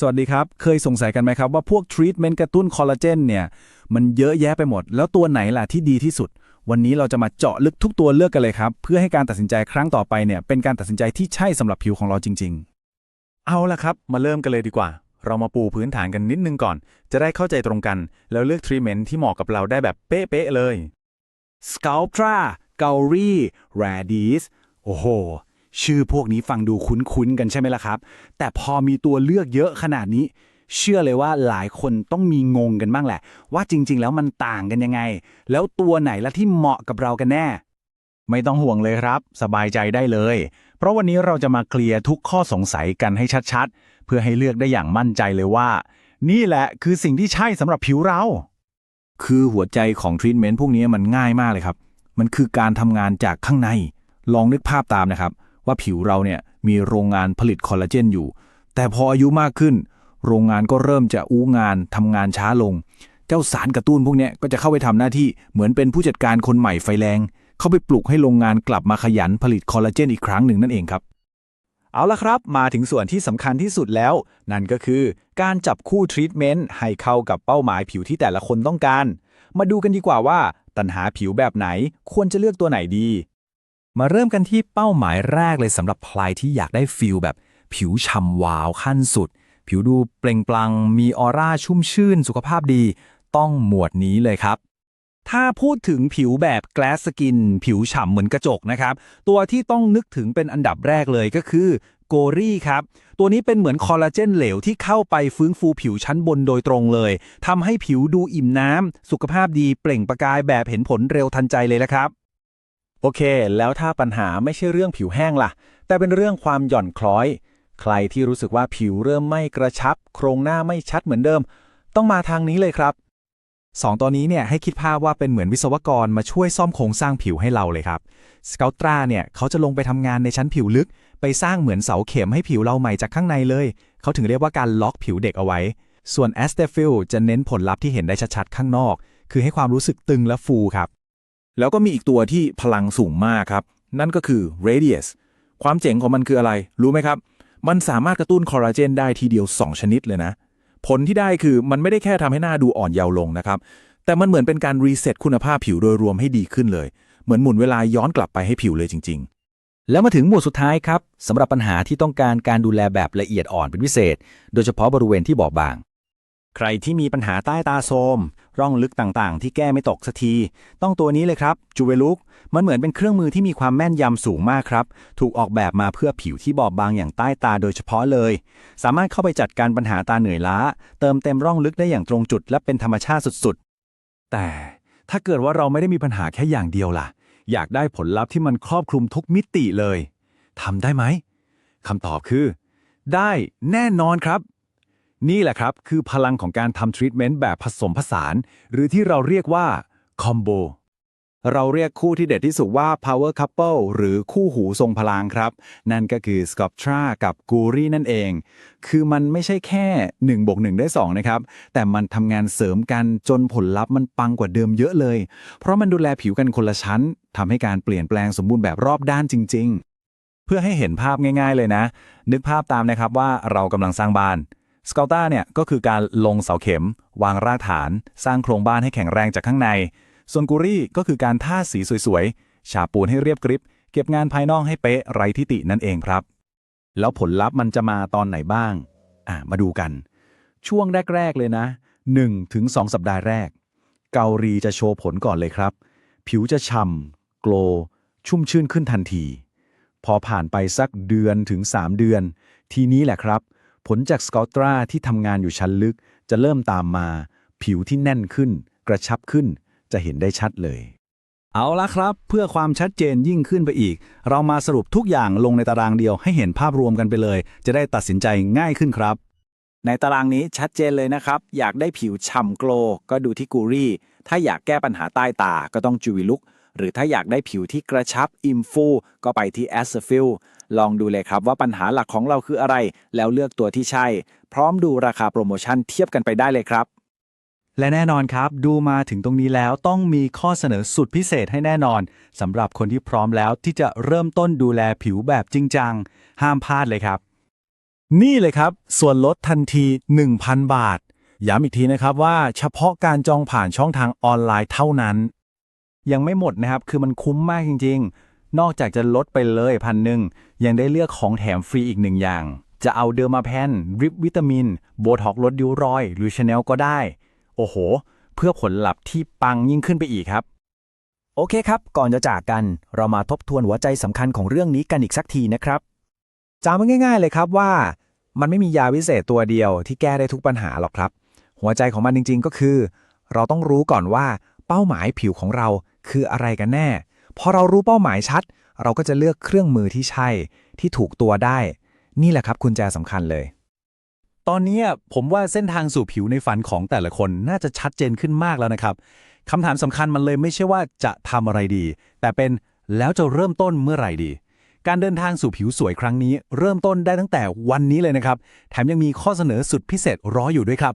สวัสดีครับ เคยสงสัยกันไหมครับว่าพวกทรีทเมนต์กระตุ้นคอลลาเจนเนี่ยมันเยอะแยะไปหมด แล้วตัวไหนล่ะที่ดีที่สุด วันนี้เราจะมาเจาะลึกทุกตัวเลือกกันเลยครับ เพื่อให้การตัดสินใจครั้งต่อไปเนี่ยเป็นการตัดสินใจที่ใช่สำหรับผิวของเราจริงเอาละครับ มาเริ่มกันเลยดีกว่า เรามาปูพื้นฐานกันนิดนึงก่อน จะได้เข้าใจตรงกัน แล้วเลือกทรีเมนต์ที่เหมาะกับเราได้แบบเป๊ะๆเลยๆ Sculptra g a u r i Radies โอ้โห ชื่อพวกนี้ฟังดูคุ้นๆกันใช่ไหมล่ะครับ แต่พอมีตัวเลือกเยอะขนาดนี้ เชื่อเลยว่าหลายคนต้องมีงงกันบ้างแหละ ว่าจริง ๆ แล้วมันต่างกันยังไง แล้วตัวไหนละที่เหมาะกับเรากันแน่ ไม่ต้องห่วงเลยครับ สบายใจได้เลย เพราะวันนี้เราจะมาเคลียร์ทุกข้อสงสัยกันให้ชัดๆ เพื่อให้เลือกได้อย่างมั่นใจเลยว่า นี่แหละคือสิ่งที่ใช่สำหรับผิวเรา คือหัวใจของทรีทเมนต์พวกนี้มันง่ายมากเลยครับ มันคือการทำงานจากข้างใน ลองนึกภาพตามนะครับ ว่าผิวเราเนี่ยมีโรงงานผลิตคอลลาเจนอยู่ แต่พออายุมากขึ้น โรงงานก็เริ่มจะอู้งานทำงานช้าลง เจ้าสารกระตุ้นพวกนี้ก็จะเข้าไปทำหน้าที่เหมือนเป็นผู้จัดการคนใหม่ไฟแรง เข้าไปปลุกให้โรงงานกลับมาขยันผลิตคอลลาเจนอีกครั้งหนึ่งนั่นเองครับเอาละครับ มาถึงส่วนที่สำคัญที่สุดแล้ว นั่นก็คือการจับคู่ทรีทเมนต์ให้เข้ากับเป้าหมายผิวที่แต่ละคนต้องการ มาดูกันดีกว่าว่า ตัญหาผิวแบบไหนควรจะเลือกตัวไหนดี มาเริ่มกันที่เป้าหมายแรกเลยสำหรับใครที่อยากได้ฟิลแบบผิวฉ่ำวาวขั้นสุด ผิวดูเปล่งปลัง มีออร่าชุ่มชื่น สุขภาพดี ต้องหมวดนี้เลยครับ ถ้าพูดถึงผิวแบบ glass skin ผิวฉ่ำเหมือนกระจกนะครับ ตัวที่ต้องนึกถึงเป็นอันดับแรกเลยก็คือโกรี่ครับ ตัวนี้เป็นเหมือนคอลลาเจนเหลวที่เข้าไปฟื้นฟูผิวชั้นบนโดยตรงเลย ทำให้ผิวดูอิ่มน้ำ สุขภาพดีเปล่งประกายแบบเห็นผลเร็วทันใจเลยละครับ โอเค แล้วถ้าปัญหาไม่ใช่เรื่องผิวแห้งล่ะ แต่เป็นเรื่องความหย่อนคล้อย ใครที่รู้สึกว่าผิวเริ่มไม่กระชับ โครงหน้าไม่ชัดเหมือนเดิม ต้องมาทางนี้เลยครับสองตัวนี้เนี่ยให้คิดภาพว่าเป็นเหมือนวิศวกรมาช่วยซ่อมโครงสร้างผิวให้เราเลยครับสเกลตราเนี่ยเขาจะลงไปทำงานในชั้นผิวลึก ไปสร้างเหมือนเสาเข็มให้ผิวเราใหม่จากข้างในเลย เขาถึงเรียกว่าการล็อกผิวเด็กเอาไว้ ส่วน a s t e f i l จะเน้นผลลัพธ์ที่เห็นได้ชัดๆข้างนอก คือให้ความรู้สึกตึงและฟูครับ แล้วก็มีอีกตัวที่พลังสูงมากครับ นั่นก็คือ Radius ความเจ๋งของมันคืออะไร รู้ไหมครับ มันสามารถกระตุ้นคอลลาเจนได้ทีเดียว 2 ชนิดเลยนะ ผลที่ได้คือมันไม่ได้แค่ทำให้หน้าดูอ่อนเยาว์ลงนะครับ แต่มันเหมือนเป็นการรีเซ็ตคุณภาพผิวโดยรวมให้ดีขึ้นเลย เหมือนหมุนเวลาย้อนกลับไปให้ผิวเลยจริง ๆ แล้วมาถึงหมวดสุดท้ายครับสำหรับปัญหาที่ต้องการการดูแลแบบละเอียดอ่อนเป็นพิเศษ โดยเฉพาะบริเวณที่บอบบาง ใครที่มีปัญหาใต้ตาโทรม ร่องลึกต่างๆ ที่แก้ไม่ตกสักที ต้องตัวนี้เลยครับจูเวลุกมันเหมือนเป็นเครื่องมือที่มีความแม่นยำสูงมากครับ ถูกออกแบบมาเพื่อผิวที่บอบบางอย่างใต้ตาโดยเฉพาะเลย สามารถเข้าไปจัดการปัญหาตาเหนื่อยล้า เติมเต็มร่องลึกได้อย่างตรงจุด และเป็นธรรมชาติสุดๆ แต่ถ้าเกิดว่าเราไม่ได้มีปัญหาแค่อย่างเดียวล่ะ อยากได้ผลลัพธ์ที่มันครอบคลุมทุกมิติเลยทำได้ไหมคำตอบคือ ได้แน่นอนครับ นี่แหละครับ คือพลังของการทำทรีทเมนต์แบบผสมผสาน หรือที่เราเรียกว่าคอมโบเราเรียกคู่ที่เด็ดที่สุดว่า power couple หรือคู่หูทรงพลังครับ นั่นก็คือ Sculptra กับ g u r i นั่นเอง คือมันไม่ใช่แค่1บวก1ได้ 2 นะครับ แต่มันทำงานเสริมกันจนผลลัพธ์มันปังกว่าเดิมเยอะเลย เพราะมันดูแลผิวกันคนละชั้นทำให้การเปลี่ยนแปลงสมบูรณ์แบบรอบด้านจริง ๆ เพื่อให้เห็นภาพง่าย ๆ เลยนะ นึกภาพตามนะครับว่าเรากำลังสร้างบ้าน สเกลต้าเนี่ยก็คือการลงเสาเข็ม วางรากฐาน สร้างโครงบ้านให้แข็งแรงจากข้างใน ส่วนกูรี่ก็คือการท่าสีสวยๆ ฉาบปูนให้เรียบกริบ เก็บงานภายนอกให้เป๊ะไร้ทิตินั่นเองครับ แล้วผลลัพธ์มันจะมาตอนไหนบ้าง อะมาดูกัน ช่วงแรก ๆ เลยนะ 1-2ถึง2สัปดาห์แรก เกาหลีจะโชว์ผลก่อนเลยครับ ผิวจะฉ่ำโกลว์ชุ่มชื่นขึ้นทันที พอผ่านไปสักเดือนถึง 3 เดือน ทีนี้แหละครับ ผลจากสกอตราที่ทำงานอยู่ชั้นลึก จะเริ่มตามมา ผิวที่แน่นขึ้น กระชับขึ้น จะเห็นได้ชัดเลย เอาละครับ เพื่อความชัดเจนยิ่งขึ้นไปอีก เรามาสรุปทุกอย่างลงในตารางเดียวให้เห็นภาพรวมกันไปเลย จะได้ตัดสินใจง่ายขึ้นครับ ในตารางนี้ชัดเจนเลยนะครับ อยากได้ผิวฉ่ำโกลก็ดูที่กูรี่ ถ้าอยากแก้ปัญหาใต้ตาก็ต้องจูวิลุก หรือถ้าอยากได้ผิวที่กระชับอิมฟูก็ไปที่แอสฟิลลองดูเลยครับว่าปัญหาหลักของเราคืออะไร แล้วเลือกตัวที่ใช่ พร้อมดูราคาโปรโมชั่นเทียบกันไปได้เลยครับและแน่นอนครับ ดูมาถึงตรงนี้แล้วต้องมีข้อเสนอสุดพิเศษให้แน่นอนสำหรับคนที่พร้อมแล้วที่จะเริ่มต้นดูแลผิวแบบจริงจัง ห้ามพลาดเลยครับ นี่เลยครับ ส่วนลดทันที 1,000 บาท ย้ำอีกทีนะครับว่าเฉพาะการจองผ่านช่องทางออนไลน์เท่านั้น ยังไม่หมดนะครับ คือมันคุ้มมากจริง ๆ นอกจากจะลดไปเลยพันหนึ่งยังได้เลือกของแถมฟรีอีกหนึ่งอย่าง จะเอาเดอร์มาแพนริบวิตามิน โบท็อกลดริ้วรอย หรือชาแนลก็ได้ โอ้โห เพื่อผลลัพธ์ที่ปังยิ่งขึ้นไปอีกครับ โอเคครับ ก่อนจะจากกัน เรามาทบทวนหัวใจสำคัญของเรื่องนี้กันอีกสักทีนะครับจำไว้ง่าย ๆ เลยครับว่า มันไม่มียาวิเศษตัวเดียวที่แก้ได้ทุกปัญหาหรอกครับ หัวใจของมันจริง ๆ ก็คือ เราต้องรู้ก่อนว่าเป้าหมายผิวของเรา คืออะไรกันแน่ พอเรารู้เป้าหมายชัด เราก็จะเลือกเครื่องมือที่ใช่ ที่ถูกตัวได้ นี่แหละครับกุญแจสำคัญเลย ตอนนี้ผมว่าเส้นทางสู่ผิวในฝันของแต่ละคนน่าจะชัดเจนขึ้นมากแล้วนะครับคำถามสำคัญมันเลยไม่ใช่ว่าจะทำอะไรดี แต่เป็นแล้วจะเริ่มต้นเมื่อไหร่ดี การเดินทางสู่ผิวสวยครั้งนี้ เริ่มต้นได้ตั้งแต่วันนี้เลยนะครับ แถมยังมีข้อเสนอสุดพิเศษรออยู่ด้วยครับ